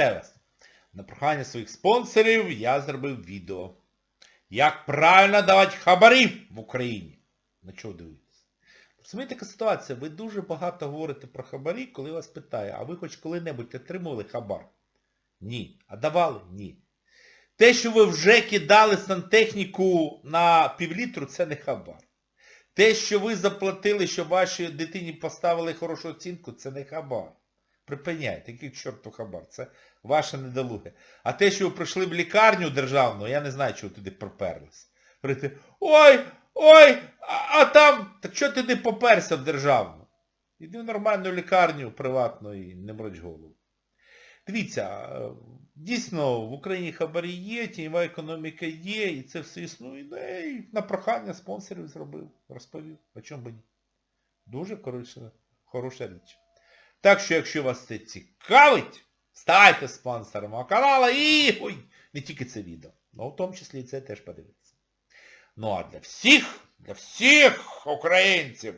Вас! На прохання своїх спонсорів я зробив відео. Як правильно давати хабарі в Україні. На чого дивитися? Розумієте, така ситуація, ви дуже багато говорите про хабарі, коли вас питає, а ви хоч коли-небудь отримували хабар? Ні. А давали? Ні. Те, що ви вже кидали сантехніку на півлітру, це не хабар. Те, що ви заплатили, щоб вашій дитині поставили хорошу оцінку, це не хабар. Припиняйте, який чорту хабар. Це ваше недолуге. А те, що ви прийшли в лікарню державну, я не знаю, чого туди проперлися. Говорите, ой, ой, а, а там, так що не поперся в державну? Іди в нормальну лікарню приватну і не мороч голову. Дивіться, дійсно, в Україні хабарі є, тіньова економіка є, і це все існує. Ну, і на прохання спонсорів зробив, розповів. А чому би ні? Дуже корисна, хороша річ. Так що, якщо вас це цікавить, ставайте спонсором мого каналу і ой, не тільки це відео, але в тому числі і це теж подивіться. Ну а для всіх, для всіх українців,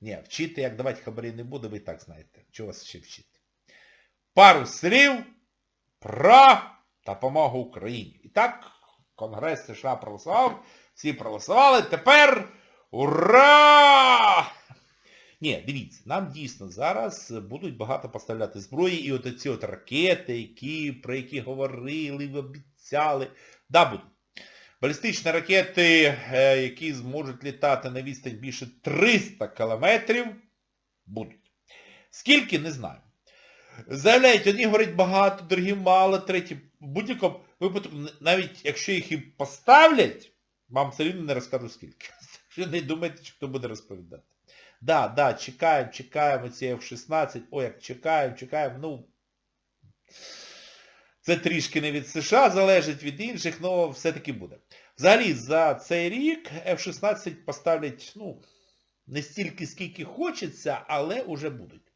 ні, вчити, як давати хабарі не буду, ви і так знаєте. Чого вас ще вчити? Пару слів про допомогу Україні. І так, Конгрес США проголосував, всі проголосували, тепер ура! Ні, дивіться, нам дійсно зараз будуть багато поставляти зброї, і от ці от ракети, які, про які говорили, обіцяли. Да, будуть. Балістичні ракети, е, які зможуть літати на відстань більше 300 кілометрів, будуть. Скільки, не знаю. Заявляють, одні говорять багато, другі мало, треті. В будь-якому випадку, навіть якщо їх і поставлять, вам все рівно не розкажу скільки. Не думайте, що хто буде розповідати. Да, да, чекаємо, чекаємо ці F-16, ой, як чекаємо, чекаємо, ну, це трішки не від США, залежить від інших, але все-таки буде. Взагалі, за цей рік F-16 поставлять, ну, не стільки, скільки хочеться, але вже будуть.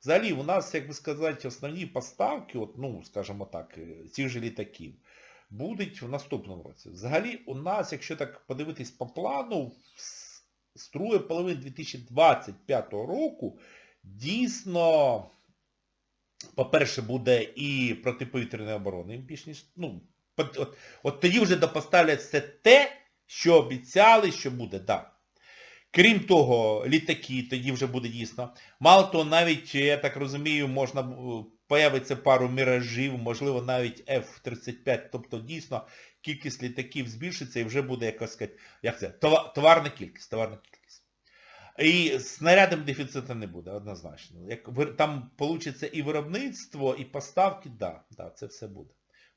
Взагалі, у нас, як би сказати, основні поставки, от, ну, скажімо так, цих же літаків, будуть в наступному році. Взагалі, у нас, якщо так подивитись по плану, з другої половини 2025 року дійсно, по-перше, буде і протиповітряної оборони, більш ніж, ну, от, от тоді вже допоставлять все те, що обіцяли, що буде, так. Да. Крім того, літаки, тоді вже буде дійсно. Мало того, навіть, я так розумію, можна появиться пару міражів, можливо, навіть F-35, тобто дійсно кількість літаків збільшиться і вже буде якось як це, товарна кількість, товарна кількість. І снарядом дефіциту не буде, однозначно. Як Там вийде і виробництво, і поставки, да, да, це все буде.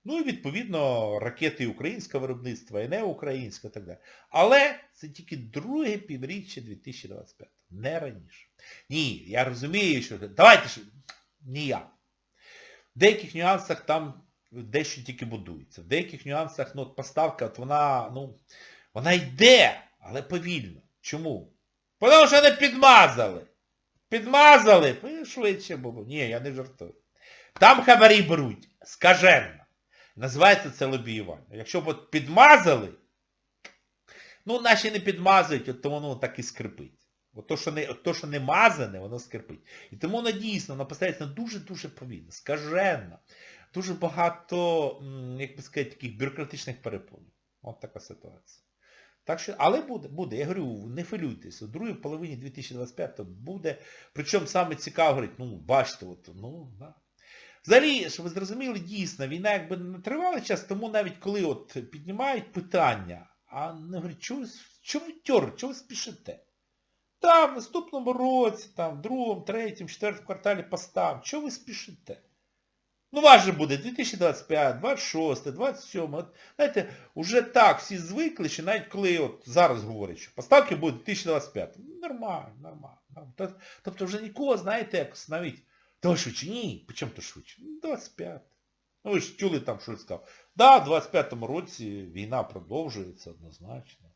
Ну і відповідно ракети українського виробництва, і не українське, і так далі. Але це тільки друге півріччя 2025, не раніше. Ні, я розумію, що... Давайте ж, ніяк. В деяких нюансах там дещо тільки будується. В деяких нюансах ну, поставка, от вона, ну, вона йде, але повільно. Чому? Тому що не підмазали. Підмазали, швидше було. Ні, я не жартую. Там хабарі беруть, скажено. Називається це лобіювання. Якщо б от підмазали, ну наші не підмазують, от тому воно так і скрипить. От то, що не, то, що не мазане, воно скрипить. І тому воно дійсно воно поставиться дуже-дуже повільно, скажено. Дуже багато, як би сказати, таких бюрократичних перепонів. От така ситуація. Так що, але буде, буде. Я говорю, не хвилюйтесь. У другій половині 2025 буде. Причому саме цікаво, говорить, ну, бачите, от, ну, да. Взагалі, щоб ви зрозуміли, дійсно, війна якби не тривала час, тому навіть коли от піднімають питання, а не говорять, чого, чого ви чого ви спішите? Там в наступному році, там, в другому, третьому, четвертому кварталі постав, чого ви спішите? Ну, вас же буде 2025, 26, 27. От, знаєте, вже так всі звикли, що навіть коли от зараз говорять, що поставки будуть 2025. Ну, нормально, нормально. Тобто вже нікого, знаєте, якось навіть, то швидше, ні, чому то швидше? Ну, 25. Ну, ви ж чули там, що сказав. Да, в 25-му році війна продовжується однозначно.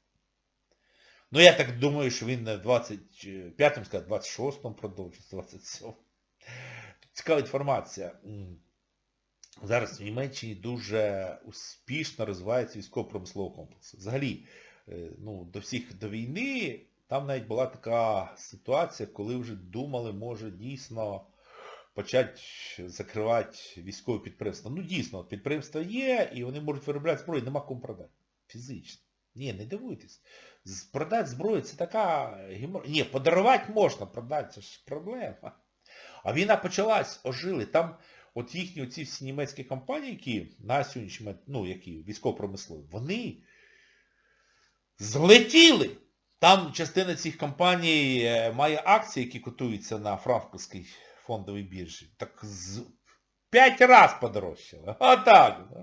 Ну, я так думаю, що він не в 25-му, сказав, 26-му продовжується, 27-му. Цікава інформація. Зараз в Німеччині дуже успішно розвивається військово-промисловий комплекс. Взагалі, ну, до всіх до війни там навіть була така ситуація, коли вже думали, може дійсно почати закривати військові підприємства. Ну дійсно, підприємства є, і вони можуть виробляти зброю, нема кому продати. Фізично. Ні, не дивуйтесь. Продати зброю це така гемор... Ні, подарувати можна, продати, це ж проблема. А війна почалась, ожили. Там от їхні оці всі німецькі компанії, які на сьогоднішній момент, ну, які військово-промислові, вони злетіли. Там частина цих компаній е, має акції, які котуються на франкфуртській фондовій біржі. Так з... п'ять раз подорожчало. Отак. А,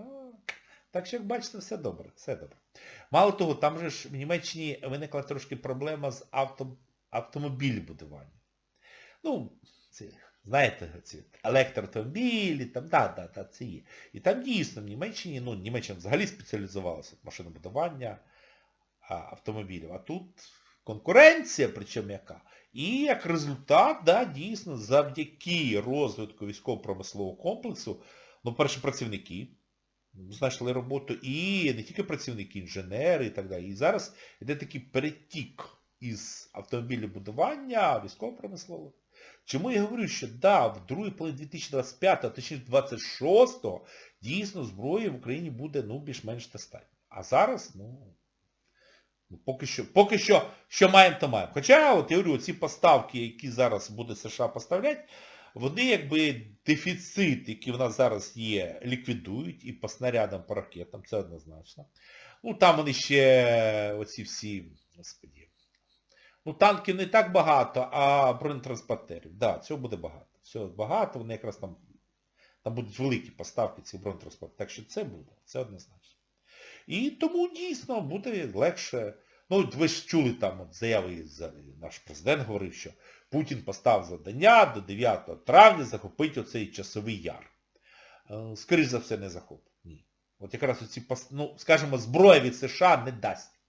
Так що, як бачите, все добре, все добре. Мало того, там же ж в Німеччині виникла трошки проблема з авто... автомобіль-будуванням. Ну, це, знаєте, ці електроавтомобілі, там, да, да, да, це є. І там дійсно в Німеччині, ну, Німеччина взагалі спеціалізувалася машинобудування а, автомобілів. А тут конкуренція, причому яка. І як результат, да, дійсно, завдяки розвитку військово-промислового комплексу, ну, перші працівники знайшли роботу, і не тільки працівники, інженери і так далі. І зараз йде такий перетік із автомобілебудування військово-промислового. Чому я говорю, що да, в другій половині 2025, а точніше 26 дійсно зброї в Україні буде ну, більш-менш достатньо. А зараз, ну, ну, поки що, поки що, що маємо, то маємо. Хоча, от я говорю, ці поставки, які зараз буде США поставляти, вони якби дефіцит, який в нас зараз є, ліквідують і по снарядам, по ракетам, це однозначно. Ну там вони ще оці всі, господі. Ну танків не так багато, а бронетранспортерів. Да, цього буде багато. Всього багато, вони якраз там, там будуть великі поставки цих бронетранспортерів. Так що це буде, це однозначно. І тому дійсно буде легше. Ну, ви ж чули там от заяви, наш президент говорив, що Путін постав завдання до 9 травня захопити оцей часовий яр. Е, Скоріше за все, не захопить. Ні. От якраз оці, ну, скажімо, зброя від США не дасть.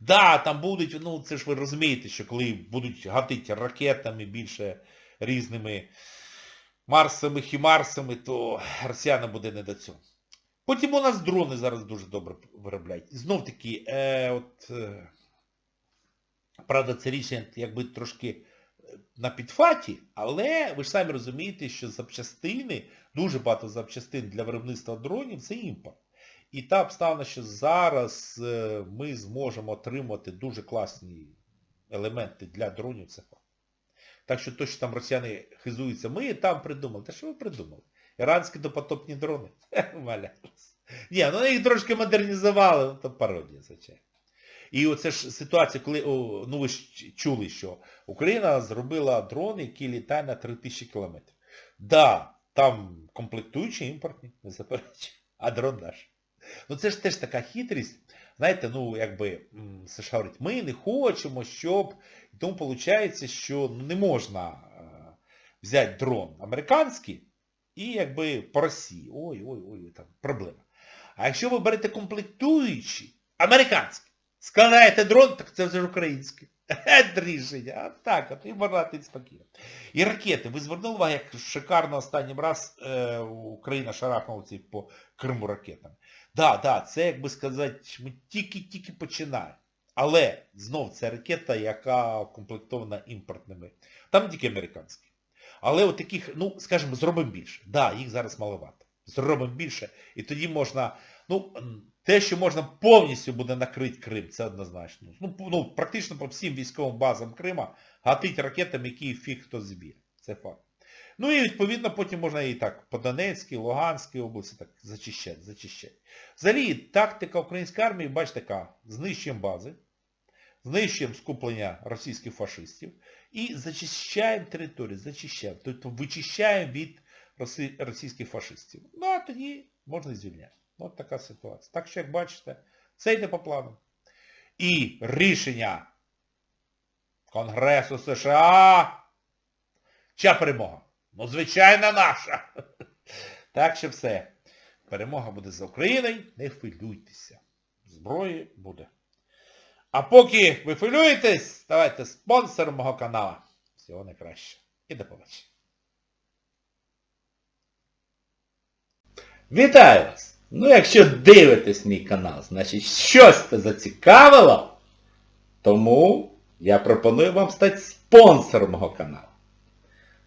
Да, там будуть, ну це ж ви розумієте, що коли будуть гатити ракетами більше різними Марсами, Хімарсами, то росіянам буде не до цього. Потім у нас дрони зараз дуже добре виробляють. Знов таки, е, от, е, правда, це рішення якби трошки е, на підфаті, але ви ж самі розумієте, що запчастини, дуже багато запчастин для виробництва дронів це імпорт. І та обставина, що зараз е, ми зможемо отримати дуже класні елементи для дронів, це. Так що то, що там росіяни хизуються, ми там придумали. Та що ви придумали? Іранські допотопні дрони. Ні, ну їх трошки модернізували, ну то пародія, звичайно. І оце ж ситуація, коли, ну ви ж чули, що Україна зробила дрон, який літає на 3000 кілометрів. Да, там комплектуючі імпортні, не заперечую, а дрон наш. Ну це ж теж така хитрість. Знаєте, ну якби США говорять, ми не хочемо, щоб... І тому виходить, що ну, не можна е, взяти дрон американський і якби по Росії. Ой, ой, ой, там проблема. А якщо ви берете комплектуючі, американські, складаєте дрон, так це вже український. Рішення. А так, от і можна ти спокійно. І ракети. Ви звернули увагу, як шикарно останнім раз е, Україна шарахнула по Криму ракетами. Да, да, це, як би сказати, ми тільки-тільки починаємо. Але знов це ракета, яка комплектована імпортними. Там тільки американські. Але от таких, ну, скажімо, зробимо більше. Да, їх зараз маловато. Зробимо більше. І тоді можна, ну, те, що можна повністю буде накрити Крим, це однозначно. Ну, ну практично по всім військовим базам Крима гатить ракетами, які фіг хто зб'є. Це факт. Ну і відповідно потім можна і так по Донецькій, Луганській області так зачищати, зачищати. Взагалі, тактика української армії, бачите, така, знищуємо бази, знищуємо скуплення російських фашистів і зачищаємо територію, зачищаємо. Тобто вичищаємо від російських фашистів. Ну а тоді можна і звільняти. От така ситуація. Так що, як бачите, це йде по плану. І рішення Конгресу США. Чия перемога? Ну, звичайно, наша. Так що все. Перемога буде за Україною, не хвилюйтеся. Зброї буде. А поки ви хвилюєтесь, ставайте спонсором мого каналу. Всього найкраще. І до побачення. Вітаю вас! Ну, якщо дивитесь мій канал, значить щось це зацікавило, тому я пропоную вам стати спонсором мого каналу.